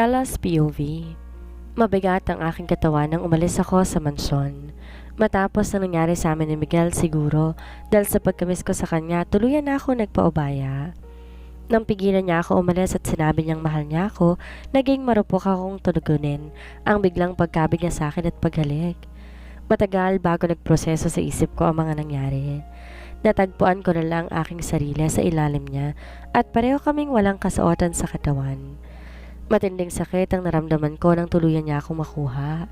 Stella's POV Mabigat ang aking katawan nang umalis ako sa mansyon. Matapos na nangyari sa amin ni Miguel siguro dahil sa pagkamis ko sa kanya, tuluyan na ako nagpaubaya. Nang pigilan niya ako umalis at sinabi niyang mahal niya ako, naging marupok akong tunugunin ang biglang pagkabig niya sa akin at paghalik. Matagal bago nagproseso sa isip ko ang mga nangyari. Natagpuan ko na lang aking sarili sa ilalim niya at pareho kaming walang kasuotan sa katawan. Matinding sakit ang naramdaman ko nang tuluyan niya akong makuha.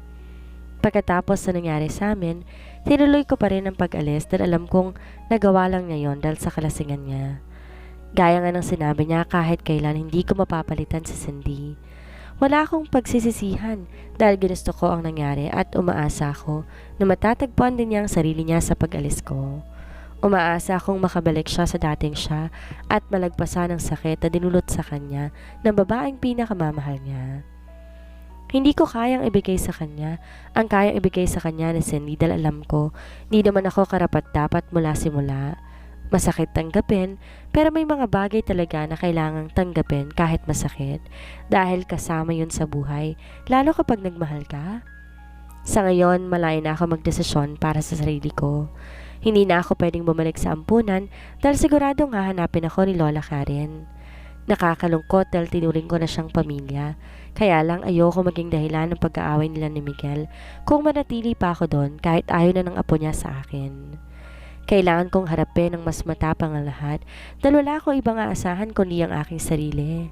Pagkatapos na nangyari sa amin, tinuloy ko pa rin ang pag-alis dahil alam kong nagawa lang niya yon dahil sa kalasingan niya. Gaya nga ng sinabi niya kahit kailan hindi ko mapapalitan si Cindy. Wala akong pagsisisihan dahil ginusto ko ang nangyari at umaasa ako na matatagpuan din niya ang sarili niya sa pag-alis ko. Umaasa akong makabalik siya sa dating siya at malagpasan ang sakit na dinulot sa kanya ng babaeng pinakamamahal niya. Hindi ko kayang ibigay sa kanya ang kayang ibigay sa kanya ni Cindy dahil alam ko hindi naman ako karapat dapat mula simula. Masakit tanggapin pero may mga bagay talaga na kailangang tanggapin kahit masakit dahil kasama yun sa buhay lalo kapag nagmahal ka. Sa ngayon, malayo na ako magdesisyon para sa sarili ko. Hindi na ako pwedeng bumalik sa ampunan dahil siguradong hahanapin ako ni Lola Karen. Nakakalungkot dahil tinuring ko na siyang pamilya. Kaya lang ayoko maging dahilan ng pag-aaway nila ni Miguel kung manatili pa ako doon kahit ayaw na ng apo niya sa akin. Kailangan kong harapin ang mas matapang ang lahat dahil wala akong ibang aasahan kundi ang aking sarili.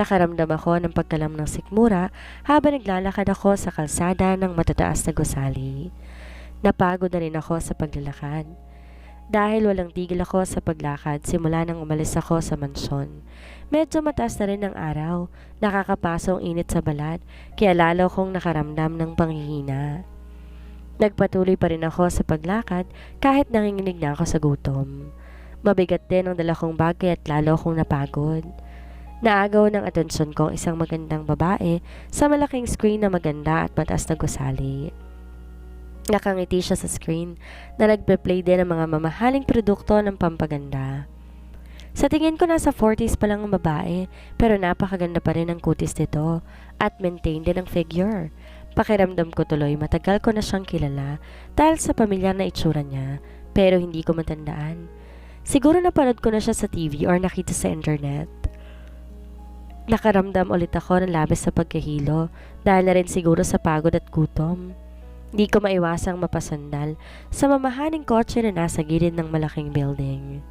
Nakaramdam ako ng pagkalam ng sikmura habang naglalakad ako sa kalsada ng matataas na gusali. Napagod na rin ako sa paglalakad. Dahil walang tigil ako sa paglakad simula nang umalis ako sa mansyon. Medyo mataas na rin ang araw, nakakapasong init sa balat, kaya lalo kong nakaramdam ng panghihina. Nagpatuloy pa rin ako sa paglakad kahit nanginginig na ako sa gutom. Mabigat din ang dala kong bagay at lalo akong napagod. Naagaw ng atensyon ko ang isang magandang babae sa malaking screen na maganda at mataas na gusali. Nakangiti siya sa screen na nagpe-play din ng mga mamahaling produkto ng pampaganda. Sa tingin ko nasa 40s pa lang ang babae pero napakaganda pa rin ang kutis nito at maintain din ang figure. Pakiramdam ko tuloy matagal ko na siyang kilala dahil sa pamilyar na itsura niya pero hindi ko matandaan. Siguro napanood ko na siya sa TV or nakita sa internet. Nakaramdam ulit ako ng labis sa pagkahilo dahil na rin siguro sa pagod at gutom. Di ko maiwasang mapasandal sa mamahaling kotse na nasa gilid ng malaking building.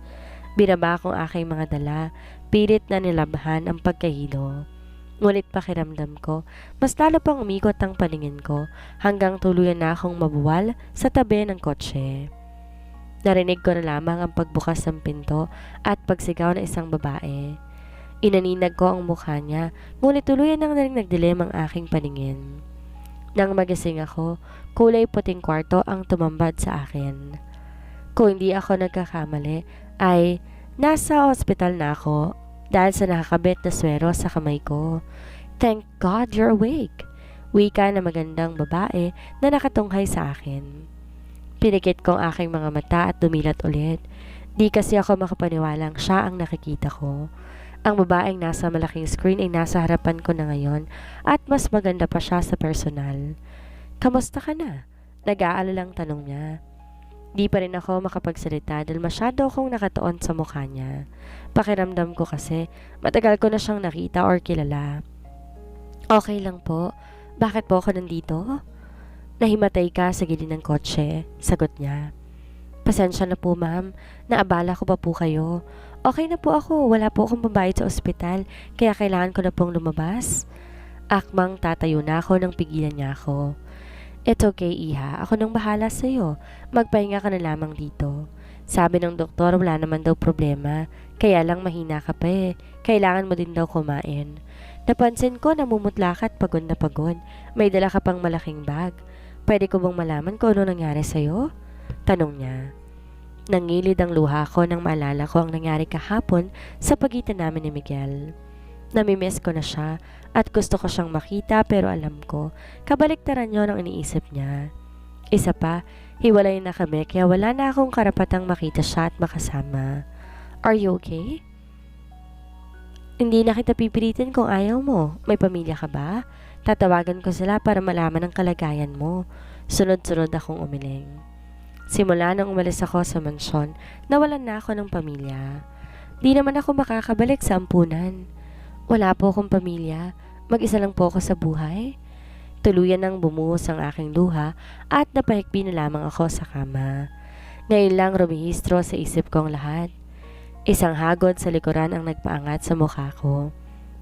Binaba kong aking mga dala, pilit na nilabhan ang pagkahilo. Ngunit pakiramdam ko, mas lalo pang umikot ang paningin ko hanggang tuluyan na akong mabuwal sa tabi ng kotse. Narinig ko na lamang ang pagbukas ng pinto at pagsigaw ng isang babae. Inaninag ko ang mukha niya, ngunit tuluyan nang nagdilim ang aking paningin. Nang magising ako, kulay puting kwarto ang tumambad sa akin. Kung hindi ako nagkakamali, ay nasa ospital na ako dahil sa nakakabit na swero sa kamay ko. Thank God you're awake! Wika na magandang babae na nakatunghay sa akin. Pinikit ko ang aking mga mata at dumilat ulit. Di kasi ako makapaniwalang siya ang nakikita ko. Ang babaeng nasa malaking screen ay nasa harapan ko na ngayon at mas maganda pa siya sa personal. Kamusta ka na? Nag-aalalang tanong niya. Di pa rin ako makapagsalita dahil masyado akong nakatuon sa mukha niya. Pakiramdam ko kasi matagal ko na siyang nakita or kilala. Okay lang po. Bakit po ako nandito? Nahimatay ka sa gilid ng kotse, sagot niya. Pasensya na po ma'am, naabala ko pa po kayo. Okay na po ako, wala po akong pambayad sa ospital, kaya kailangan ko na pong lumabas. Akmang tatayo na ako nang pigilan niya ako. It's okay, Iha. Ako nang bahala sa'yo. Magpahinga ka na lamang dito. Sabi ng doktor, wala naman daw problema. Kaya lang mahina ka pa eh. Kailangan mo din daw kumain. Napansin ko namumutla ka at pagod na pagod. May dala ka pang malaking bag. Pwede ko bang malaman kung ano nangyari sa'yo? Tanong niya. Nangilid ang luha ko nang maalala ko ang nangyari kahapon sa pagitan namin ni Miguel. Namimiss ko na siya at gusto ko siyang makita pero alam ko, kabaliktaran yon ang iniisip niya. Isa pa, hiwalay na kami kaya wala na akong karapatang makita siya at makasama. Are you okay? Hindi na kita pipilitin kung ayaw mo. May pamilya ka ba? Tatawagan ko sila para malaman ang kalagayan mo. Sunod-sunod akong umiling. Simula nang umalis ako sa mansyon, nawalan na ako ng pamilya. Di naman ako makakabalik sa ampunan. Wala po akong pamilya. Mag-isa lang po ako sa buhay. Tuluyan nang bumuhos ang aking luha at napahikbi na lamang ako sa kama. Ngayon lang rumihistro sa isip kong lahat. Isang hagod sa likuran ang nagpaangat sa mukha ko.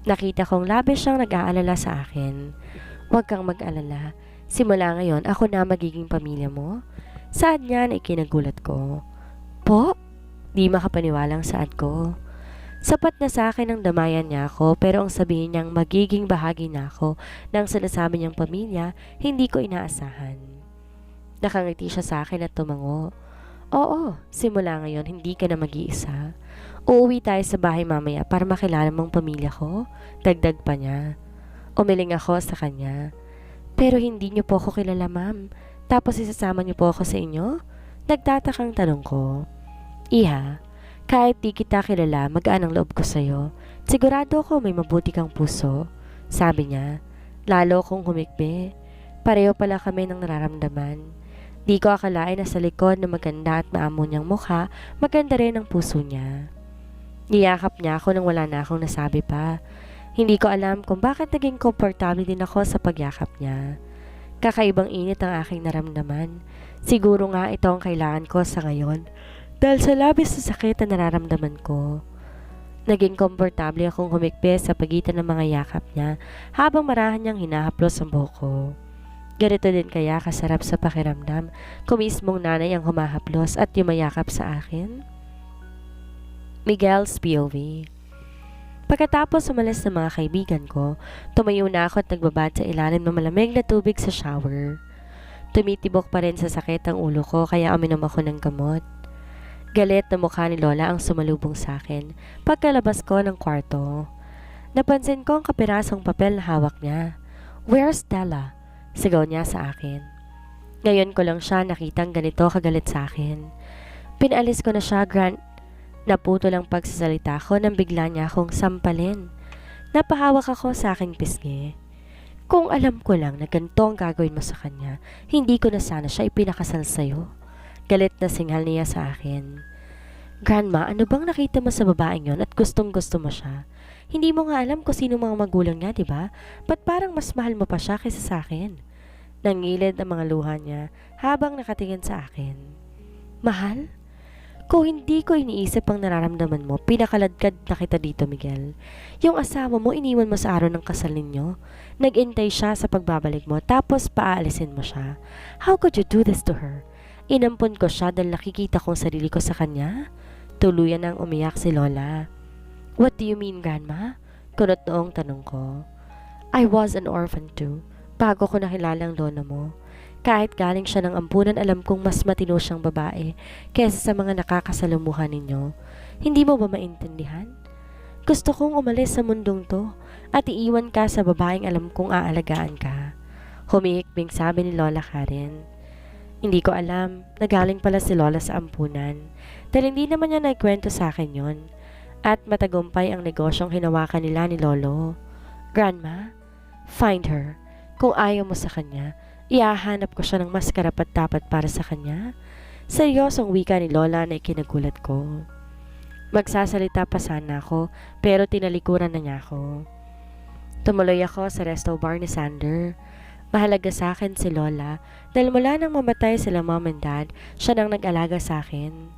Nakita kong labis siyang nag-aalala sa akin. Huwag kang mag-alala. Simula ngayon, ako na magiging pamilya mo. Saad niya na ikinagulat ko. Po? Di makapaniwalang saad ko. Sapat na sa akin ang damayan niya ako pero ang sabihin niyang magiging bahagi na ako ng sinasabi niyang pamilya, hindi ko inaasahan. Nakangiti siya sa akin at tumango. Oo, simula ngayon hindi ka na mag-iisa. Uuwi tayo sa bahay mamaya para makilala mong pamilya ko. Dagdag pa niya. Umiling ako sa kanya. Pero hindi niyo po ako kilala ma'am. Tapos isasama niyo po ako sa inyo? Nagtatakang tanong ko. Iha, kahit di kita kilala, magaan ang loob ko sa'yo. Sigurado ako may mabuti kang puso. Sabi niya, lalo kong humikbi. Pareho pala kami ng nararamdaman. Di ko akalain na sa likod na maganda at maamo niyang mukha, maganda rin ang puso niya. Niyakap niya ako nang wala na akong nasabi pa. Hindi ko alam kung bakit naging komportable din ako sa pagyakap niya. Kakaibang init ang aking naramdaman. Siguro nga ito ang kailangan ko sa ngayon. Dahil sa labis na sakit na nararamdaman ko. Naging komportable akong humikbi sa pagitan ng mga yakap niya habang marahan niyang hinahaplos ang buhok ko. Ganito din kaya kasarap sa pakiramdam kung mismong nanay ang humahaplos at yumayakap sa akin? Miguel's POV Pagkatapos umalis ng mga kaibigan ko, tumayo na ako at nagbabad sa ilalim ng malamig na tubig sa shower. Tumitibok pa rin sa sakit ang ulo ko kaya uminom ako ng gamot. Galit na mukha ni Lola ang sumalubong sa akin pagkalabas ko ng kwarto. Napansin ko ang kapirasong papel na hawak niya. Where's Stella? Sigaw niya sa akin. Ngayon ko lang siya nakitang ganito kagalit sa akin. Pinalis ko na siya, Grant. Naputo lang pagsasalita ko nang bigla niya akong sampalin. Napahawak ako sa aking pisngi. Kung alam ko lang na ganito ang gagawin mo sa kanya, hindi ko na sana siya ipinakasal sa'yo. Galit na singhal niya sa akin. Grandma, ano bang nakita mo sa babaeng yon at gustong gusto mo siya? Hindi mo nga alam kung sino mga magulang niya, di ba? Ba't parang mas mahal mo pa siya kaysa sa akin? Nangilid ang mga luha niya habang nakatingin sa akin. Mahal? Kung hindi ko iniisip ang nararamdaman mo, pinakaladkad na kita dito, Miguel. Yung asawa mo, iniwan mo sa araw ng kasal ninyo. Nag-intay siya sa pagbabalik mo, tapos paaalisin mo siya. How could you do this to her? Inampun ko siya dahil nakikita kong sarili ko sa kanya. Tuluyan ang umiyak si Lola. What do you mean, Grandma? Kunot noong tanong ko. I was an orphan too, bago ko nakilala ang lola mo. Kahit galing siya ng ampunan, alam kong mas matino siyang babae kaysa sa mga nakakasalumuhan ninyo. Hindi mo ba maintindihan? Gusto kong umalis sa mundong to at iiwan ka sa babaeng alam kong aalagaan ka. Humihikbing sabi ni Lola Karen. Hindi ko alam, nagaling pala si Lola sa ampunan. Dahil hindi naman niya naikwento sa akin yon. At matagumpay ang negosyong hinawakan nila ni Lolo. Grandma, find her. Kung ayaw mo sa kanya, Iahanap ko siya ng mas karapat dapat para sa kanya. Seryosong wika ni Lola na ikinagulat ko. Magsasalita pa sana ako pero tinalikuran na niya ako. Tumuloy ako sa resto bar ni Sander. Mahalaga sa akin si Lola dahil mula nang mamatay sila mom and dad, siya nang nag-alaga sa akin.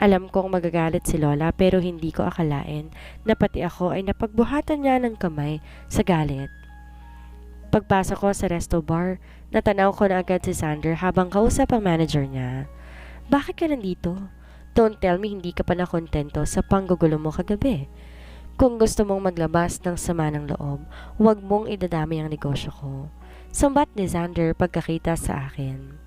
Alam kong magagalit si Lola pero hindi ko akalain na pati ako ay napagbuhatan niya ng kamay sa galit. Pagpasok ko sa resto bar, natanaw ko na agad si Sander habang kausap ang manager niya. Bakit ka nandito? Don't tell me hindi ka pa nakontento sa panggugulo mo kagabi. Kung gusto mong maglabas ng sama ng loob, huwag mong idadami ang negosyo ko. Sambat ni Xander pagkakita sa akin.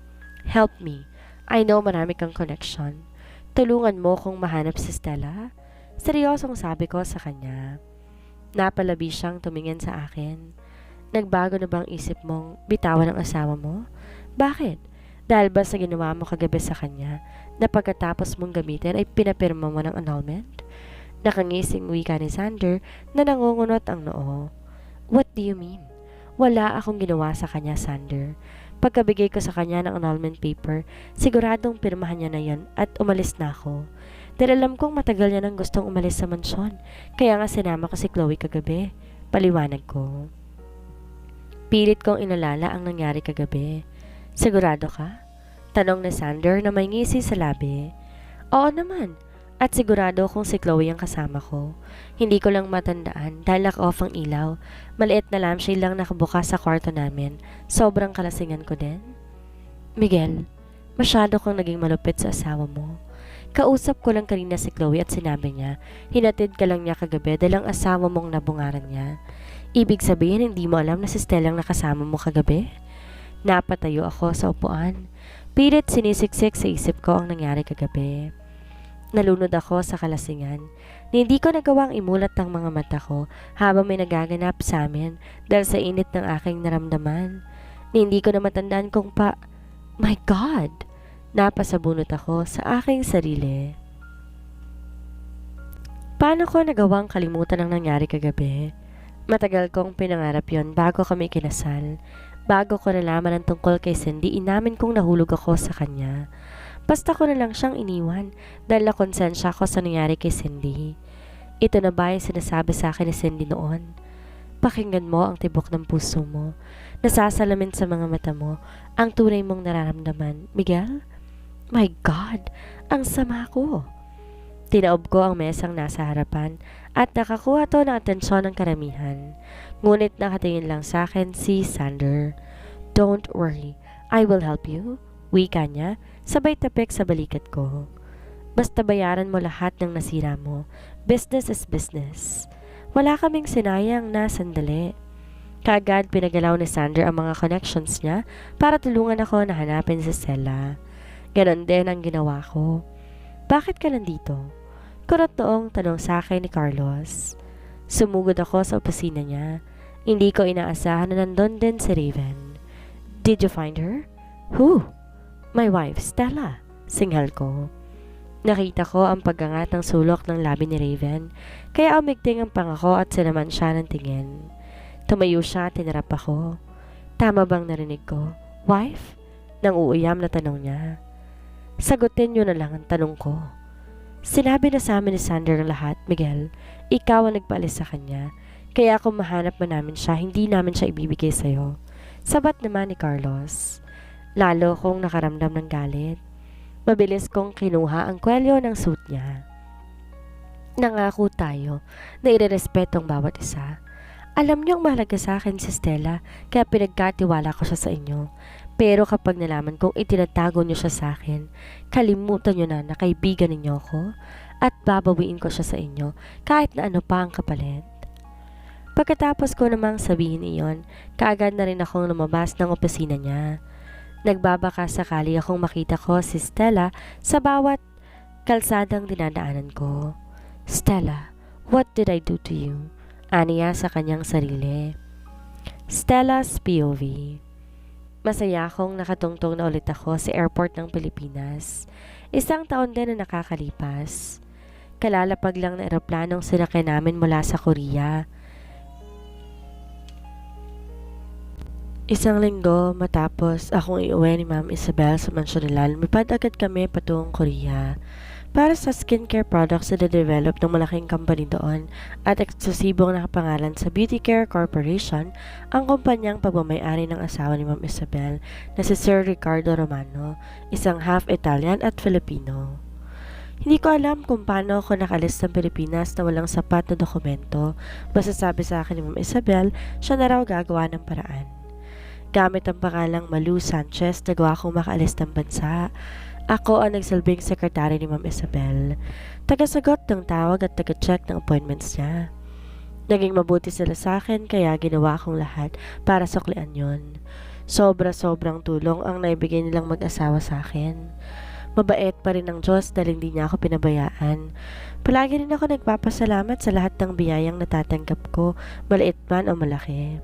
Help me. I know marami kang connection. Tulungan mo kong mahanap si Stella. Seryosong sabi ko sa kanya. Napalabi siyang tumingin sa akin. Nagbago na bang isip mong bitawan ang asawa mo? Bakit? Dahil ba sa ginawa mo kagabi sa kanya na pagkatapos mong gamitin ay pinapirma mo ng annulment? Nakangising wika ni Sander na nangungunot ang noo. What do you mean? Wala akong ginawa sa kanya, Sander. Pagkabigay ko sa kanya ng annulment paper, siguradong pirmahan niya na yan at umalis na ako. Dahil alam kong matagal niya nang gustong umalis sa mansyon, kaya nga sinama ko si Chloe kagabi. Paliwanag ko. Pilit kong inalala ang nangyari kagabi. Sigurado ka? Tanong ni Sander na may ngisi sa labi. Oo naman. At sigurado kung si Chloe ang kasama ko. Hindi ko lang matandaan dahil naka-off ang ilaw. Maliit na lampshade lang nakabukas sa kwarto namin. Sobrang kalasingan ko din. Miguel, masyado kang naging malupit sa asawa mo. Kausap ko lang kanina si Chloe at sinabi niya, hinatid ka lang niya kagabi dahil ang asawa mong nabungaran niya. Ibig sabihin hindi mo alam na si Stella ang nakasama mo kagabi? Napatayo ako sa upuan. Pilit sinisiksik sa isip ko ang nangyari kagabi. Nalunod ako sa kalasingan. Ni Hindi ko nagawang imulat ang mga mata ko habang may nagaganap sa amin dahil sa init ng aking naramdaman. Ni Hindi ko na matandaan kung pa... My God! Napasabunot ako sa aking sarili. Paano ko nagawang kalimutan ang nangyari kagabi? Matagal kong pinangarap yon bago kami kinasal. Bago ko nalaman ang tungkol kay Cindy, inamin kong nahulog ako sa kanya. Basta ko na lang siyang iniwan dahil nakonsensya ko sa nangyari kay Cindy. Ito na ba yung sinasabi sa akin ni Cindy noon? Pakinggan mo ang tibok ng puso mo. Nasasalamin sa mga mata mo ang tunay mong nararamdaman. Miguel? My God! Ang sama ko! Tinaob ko ang mesang nasa harapan at nakakuha to ng atensyon ng karamihan. Ngunit nakatingin lang sa akin si Sander. Don't worry, I will help you. Wika niya, sabay tapik sa balikat ko. Basta bayaran mo lahat ng nasira mo. Business is business. Wala kaming sinayang na sandali. Kaagad pinagalaw ni Sander ang mga connections niya para tulungan ako na hanapin si Stella. Ganon din ang ginawa ko. Bakit ka nandito? Kurot noong tanong sa akin ni Carlos. Sumugod ako sa opisina niya. Hindi ko inaasahan na nandun din si Raven. Did you find her? Who? My wife, Stella. Singhal ko. Nakita ko ang paggangat ng sulok ng labi ni Raven, kaya umigting ang pangako at sinaman siya ng tingin. Tumayo siya at tinarap ako. Tama bang narinig ko? Wife? Nang uuyam na tanong niya. Sagutin niyo na lang ang tanong ko. Sinabi na sa amin ni Sander ang lahat, Miguel. Ikaw ang nagpaalis sa kanya. Kaya kung mahanap man namin siya, hindi namin siya ibibigay sa'yo. Sabat naman ni Carlos. Lalo kong nakaramdam ng galit. Mabilis kong kinuha ang kwelyo ng suit niya. Nangako tayo na irerespeto ang bawat isa. Alam niyong mahalaga sa akin si Stella, kaya pinagkatiwala ko siya sa inyo. Pero kapag nalaman kong itinatago niyo siya sa akin, kalimutan niyo na na kaibigan ninyo ako at babawiin ko siya sa inyo kahit na ano pa ang kapalit. Pagkatapos ko namang sabihin iyon, kaagad na rin akong lumabas ng opisina niya. Nagbabaka sakali akong makita ko si Stella sa bawat kalsadang dinadaanan ko. Stella, what did I do to you? Aniya sa kanyang sarili. Stella's POV Masaya akong nakatungtong na ulit ako sa airport ng Pilipinas. Isang taon din na nakakalipas. Kalalapag lang na eroplanong sinakay namin mula sa Korea. Isang linggo matapos akong iuwi ni Ma'am Isabel sa Mansyon lumipad agad kami patungong Korea para sa skincare products na develop ng malaking company doon at eksklusibong nakapangalan sa Beauty Care Corporation ang kumpanyang pagmamayari ng asawa ni Ma'am Isabel na si Sir Ricardo Romano, isang half Italian at Filipino. Hindi ko alam kung paano ako nakalis ng Pilipinas na walang sapat na dokumento. Basta sabi sa akin ni Ma'am Isabel, siya na raw gagawa ng paraan. Gamit ang pangalang Malu Sanchez, nagawa akong makaalis ng bansa. Ako ang nagsilbing sekretary ni Ma'am Isabel. Tagasagot ng tawag at taga-check ng appointments niya. Naging mabuti sila sa akin kaya ginawa kong lahat para suklian yon. Sobra-sobrang tulong ang naibigay nilang mag-asawa sa akin. Mabait pa rin ang Diyos dahil hindi niya ako pinabayaan. Palagi rin ako nagpapasalamat sa lahat ng biyayang natatanggap ko, maliit man o malaki.